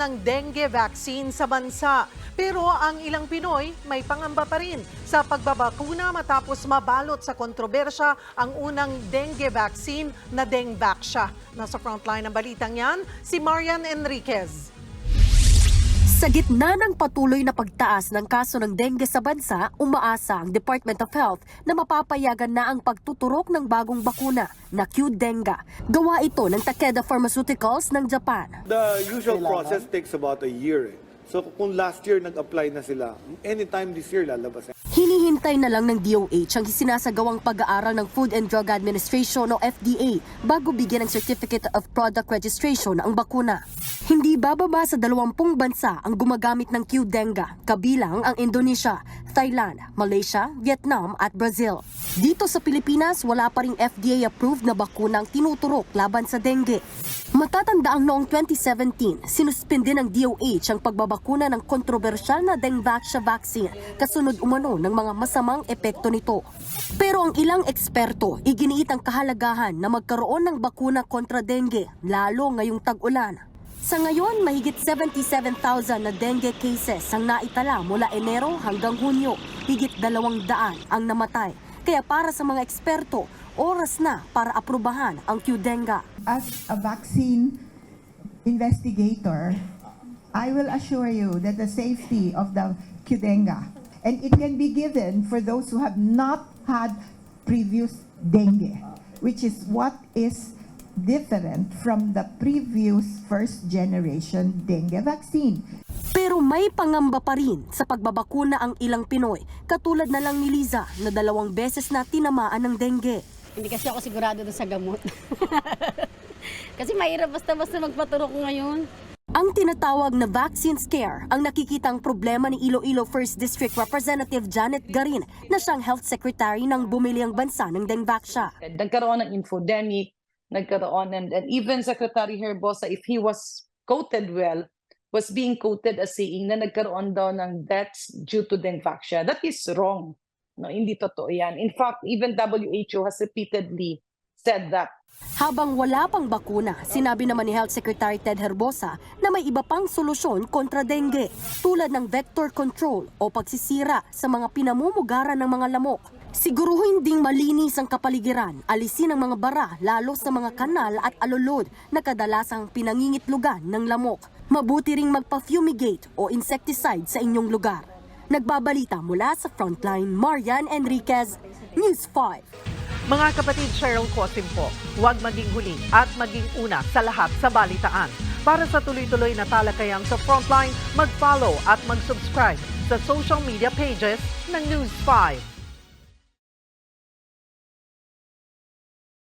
ng dengue vaccine sa bansa. Pero ang ilang Pinoy may pangamba pa rin sa pagbabakuna matapos mabalot sa kontrobersya ang unang dengue vaccine na Dengvaxia. Nasa frontline ng balitang yan, si Marian Enriquez. Sa gitna ng patuloy na pagtaas ng kaso ng dengue sa bansa, umaasa ang Department of Health na mapapayagan na ang pagtuturok ng bagong bakuna na Q-Denga. Gawa ito ng Takeda Pharmaceuticals ng Japan. The usual process takes about a year. eh. So kung last year nag-apply na sila, anytime this year lalabas. Hinihintay na lang ng DOH ang sinasagawang pag-aaral ng Food and Drug Administration o FDA bago bigyan ng Certificate of Product Registration ang bakuna. Hindi bababa sa 20 bansa ang gumagamit ng Q-Denga, kabilang ang Indonesia, Thailand, Malaysia, Vietnam at Brazil. Dito sa Pilipinas, wala pa ring FDA-approved na bakuna ang tinuturok laban sa dengue. Matatandaang noong 2017, sinuspindi ng DOH ang pagbabakuna ng kontrobersyal na Dengvaxia vaccine kasunod umano ng mga masamang epekto nito. Pero ang ilang eksperto, iginiit ang kahalagahan na magkaroon ng bakuna kontra dengue, lalo ngayong tag-ulan. Sa ngayon, mahigit 77,000 na dengue cases ang naitala mula Enero hanggang Hunyo. Higit 200 ang namatay. Kaya para sa mga eksperto, oras na para aprubahan ang Qdenga. as a vaccine investigator, I will assure you that the safety of the Qdenga, and it can be given for those who have not had previous dengue, which is what is different from the previous first generation dengue vaccine. Pero may pangamba pa rin sa pagbabakuna ang ilang Pinoy, katulad na lang ni Liza na dalawang beses na tinamaan ng dengue. Hindi kasi ako sigurado sa gamot. kasi mahirap basta-basta magpaturok ngayon. Ang tinatawag na vaccine scare ang nakikitang problema ni Iloilo 1st District Representative Janet Garin na siyang health secretary ng bumili ang bansa ng Dengvaxia. nagkaroon ng infodemic, nagkaroon, and, and even Secretary Herbosa, if he was quoted well, was being quoted as saying na nagkaroon daw ng deaths due to Dengvaxia. That is wrong. No, hindi totoo yan. In fact, even WHO has repeatedly said that. Habang wala pang bakuna, sinabi naman ni Health Secretary Ted Herbosa na may iba pang solusyon kontra dengue tulad ng vector control o pagsisira sa mga pinamumugaran ng mga lamok. Siguruhin ding malinis ang kapaligiran, alisin ang mga bara lalo sa mga kanal at alulod na kadalasang pinangingitlugan ng lamok. Mabuti ring magpa-fumigate o insecticide sa inyong lugar. Nagbabalita mula sa Frontline, Marian Enriquez, News 5. Mga kapatid Cheryl Cosim po, huwag maging huli at maging una sa lahat sa balitaan. Para sa tuloy-tuloy na talakayan sa Frontline, mag-follow at mag-subscribe sa social media pages ng News 5.